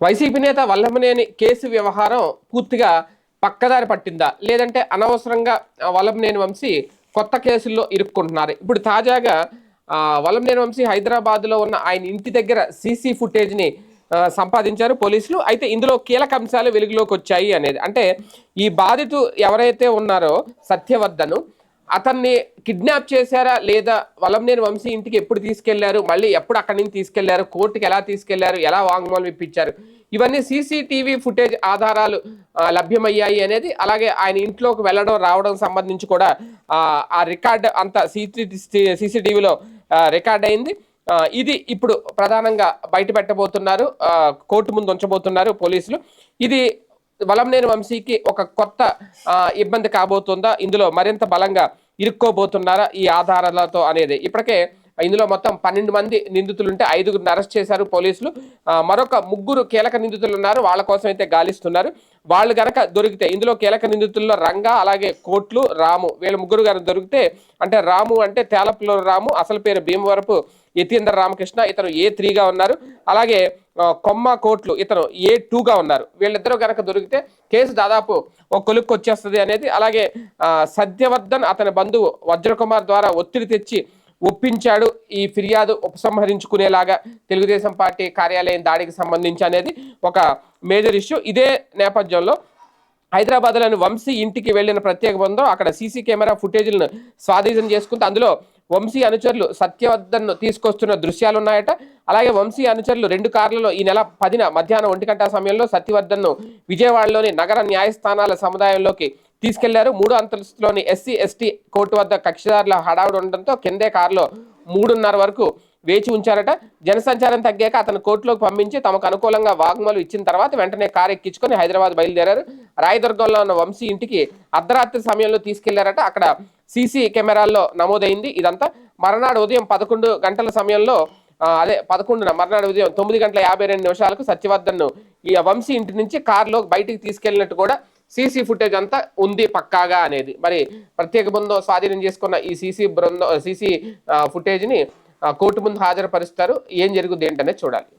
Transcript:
YCP నేత Vallabhaneni case వ్యవహారం పూర్తిగా పక్కదారి పట్టిందా? లేదంటే అనవసరంగా వల్లభనేని వంశీ కొత్త కేసుల్లో ఇరుక్కుంటున్నారు. ఇప్పుడు తాజాగా వల్లభనేని వంశీ హైదరాబాద్లో ఉన్న ఆయన ఇంటి దగ్గర సీసీ ఫుటేజ్ని సంపాదించారు పోలీసులు. అయితే ఇందులో కీలక అంశాలు వెలుగులోకి వచ్చాయి అనేది. అంటే ఈ బాధితు ఎవరైతే ఉన్నారో సత్యవర్ధను అతన్ని కిడ్నాప్ చేశారా లేదా వలంనేని వంశీ ఇంటికి ఎప్పుడు తీసుకెళ్ళారు? మళ్ళీ ఎప్పుడు అక్కడి నుంచి తీసుకెళ్ళారు? కోర్టుకి ఎలా తీసుకెళ్ళారు? ఎలా వాంగ్మూలం ఇప్పించారు? ఇవన్నీ సీసీటీవీ ఫుటేజ్ ఆధారాలు లభ్యమయ్యాయి అనేది అలాగే ఆయన ఇంట్లోకి వెళ్ళడం రావడం సంబంధించి కూడా ఆ, రికార్డ్ అంతా సీసీటీవీలో రికార్డ్ అయింది. ఇది ఇప్పుడు ప్రధానంగా బయట పెట్టబోతున్నారు కోర్టు ముందు ఉంచబోతున్నారు పోలీసులు. ఇది వలంనేని వంశీకి ఒక కొత్త ఇబ్బంది కాబోతుందా? ఇందులో మరింత బలంగా ఇరుక్కోబోతున్నారా ఈ ఆధారాలతో అనేది. ఇప్పటికే ఇందులో మొత్తం పన్నెండు మంది నిందితులు ఉంటే ఐదుగురిని అరెస్ట్ చేశారు పోలీసులు. మరొక ముగ్గురు కీలక నిందితులు ఉన్నారు. వాళ్ళ కోసం అయితే గాలిస్తున్నారు. వాళ్ళు గనక దొరికితే ఇందులో కీలక నిందితుల్లో రంగా అలాగే కోట్లు రాము వీళ్ళ ముగ్గురు గారు దొరికితే అంటే రాము అంటే తేలపులో రాము అసలు పేరు భీమవరపు యతీంద్ర రామకృష్ణ ఇతను ఏ త్రీగా ఉన్నారు. అలాగే కొమ్మ కోట్లు ఇతను ఏ టూగా ఉన్నారు. వీళ్ళిద్దరూ కనుక దొరికితే కేసు దాదాపు ఒక కొలుక్కు వచ్చేస్తుంది అనేది. అలాగే సత్యవర్ధన్ అతని బంధువు వజ్రకుమార్ ద్వారా ఒత్తిడి తెచ్చి ఒప్పించాడు ఈ ఫిర్యాదు ఉపసంహరించుకునేలాగా తెలుగుదేశం పార్టీ కార్యాలయం దాడికి సంబంధించి అనేది ఒక మేజర్ ఇష్యూ. ఇదే నేపథ్యంలో హైదరాబాద్లోని వంశీ ఇంటికి వెళ్ళిన ప్రత్యేక బృందం అక్కడ సీసీ కెమెరా ఫుటేజ్లను స్వాధీనం చేసుకుంటే అందులో వంశీ అనుచరులు సత్యవర్ధన్ను తీసుకొస్తున్న దృశ్యాలు ఉన్నాయట అలాగే వంశీ అనుచరులు రెండు కార్లలో ఈ నెల పదిన మధ్యాహ్నం ఒంటి గంట సమయంలో సత్యవర్ధన్ను విజయవాడలోని నగర న్యాయస్థానాల సముదాయంలోకి తీసుకెళ్ళారు. మూడు అంతస్తులోని ఎస్సీ ఎస్టీ కోర్టు వద్ద కక్షిదారుల హడావుడు ఉండడంతో కిందే కారులో మూడున్నర వరకు వేచి ఉంచారట. జనసంచారం తగ్గాక అతను కోర్టులోకి పంపించి తమకు అనుకూలంగా వాగ్మాలు ఇచ్చిన తర్వాత వెంటనే కారు ఎక్కించుకొని హైదరాబాద్ బయలుదేరారు. రాయదుర్గంలో ఉన్న వంశీ ఇంటికి అర్ధరాత్రి సమయంలో తీసుకెళ్ళారట. అక్కడ సీసీ కెమెరాల్లో నమోదైంది ఇదంతా. మర్నాడు ఉదయం పదకొండు గంటల సమయంలో అదే పదకొండున మర్నాడు ఉదయం తొమ్మిది గంటల యాభై రెండు నిమిషాలకు సత్యవర్ధన్ను ఈ వంశీ ఇంటి నుంచి కారులో బయటికి తీసుకెళ్ళినట్టు కూడా సీసీ ఫుటేజ్ అంతా ఉంది పక్కాగా అనేది. మరి ప్రత్యేక బృందం స్వాధీనం చేసుకున్న ఈ సీసీ బృందం సీసీ ఫుటేజ్ని కోర్టు ముందు హాజరుపరుస్తారు. ఏం జరుగుద్ది ఏంటనేది చూడాలి.